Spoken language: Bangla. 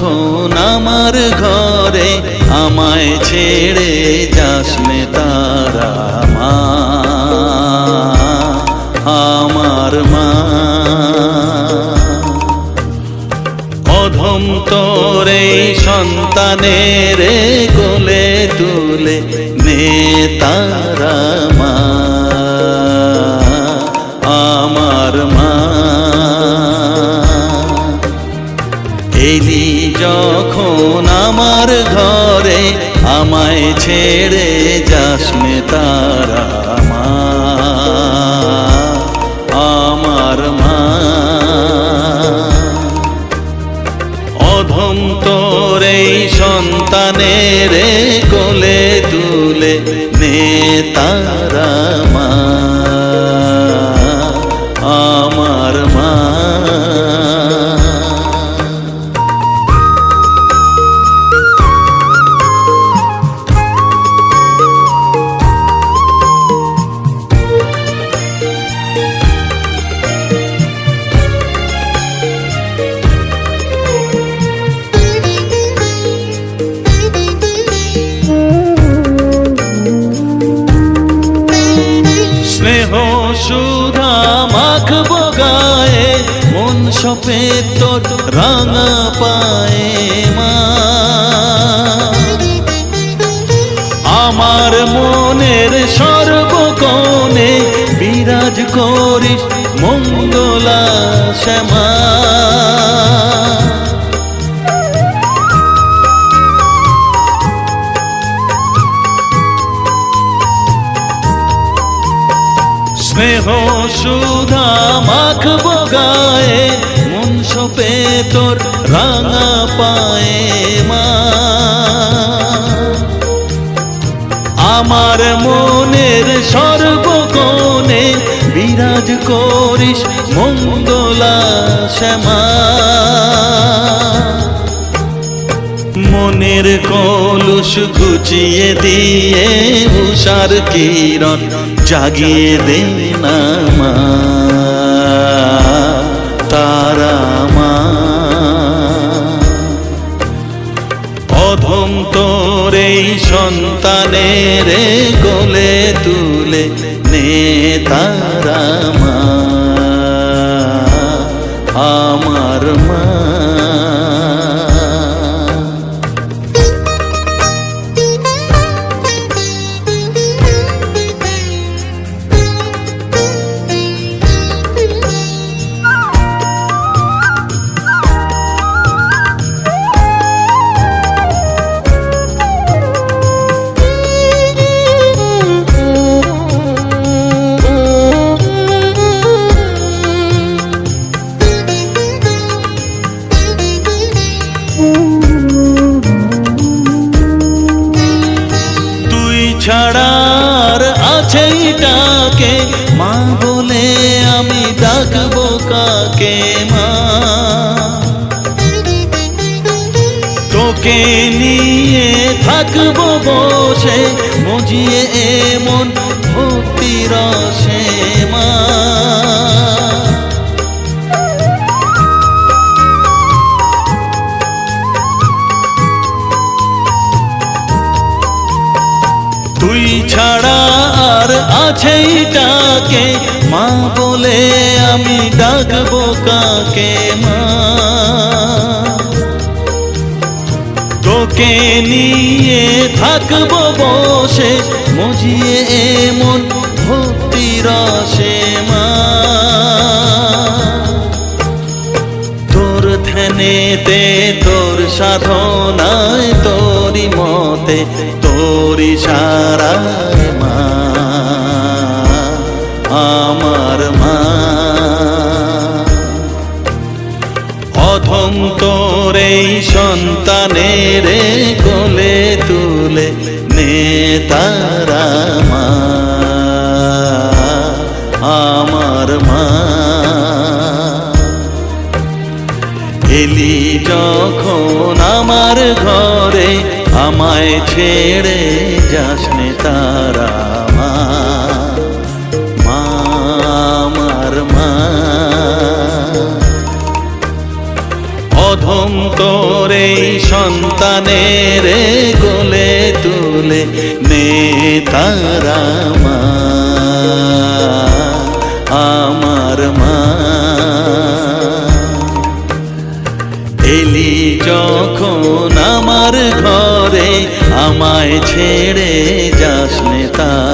যখন আমার ঘরে আমায় ছেড়ে যাস নে তারা মা। আমার মা। অধম তোর সন্তানের কোলে তুলে নে তারা মা। যখন আমার ঘরে আমায় ছেড়ে যাস তারা মা, আমার মা। অধম তোর সন্তানের কোলে তুলে নে তারা মা। সপে তোর রাঙা পায়ে মা। আমার মনের সর্বকোণে বিরাজ করিস মঙ্গলা শ্যামা স্নেহ সুধা মাখবো গায়ে মন সপে তোর রাঙা পায়ে মা। আমার মনের সর্বকোণে বিরাজ করিস মঙ্গলা শ্যামা। মনের কলুষ ঘুচিয়ে দিয়ে উষার কিরণ জাগিয়ে দে। না মা তারা মা। অধম তোর এই সন্তানের গলে তুলে নে তারা ছাড়ার আছে ডাকে মা বলে আমি ডাকবো কাকে, মা? তোকে নিয়ে থাকব বসে, মজিয়ে এমন ভক্তি রসে, মা। তুই ছাড়া আর আছেই ডাকে মা বলে আমি ডাকবো কাকে, মা। তোকে নিয়ে থাকব বসে, মজিয়ে এমন ভক্তি রসে, মা। তোর ধ্যানেতে, তোর সাধনায় তোরি মতে তোরি সারায় মা, আমার মা। অধম তোর এই সন্তানের কোলে তুলে নে তারা মা, আমার মা। এলি যখন আমার ঘরে আমায় ছেড়ে যাস নে তারা মা। আমার মা। অধ অন্তরে সন্তানের কোলে তুলে নে তারা মা। আমার মা। এলি যখন আমার আমায় ছেড়ে যাস নে তারা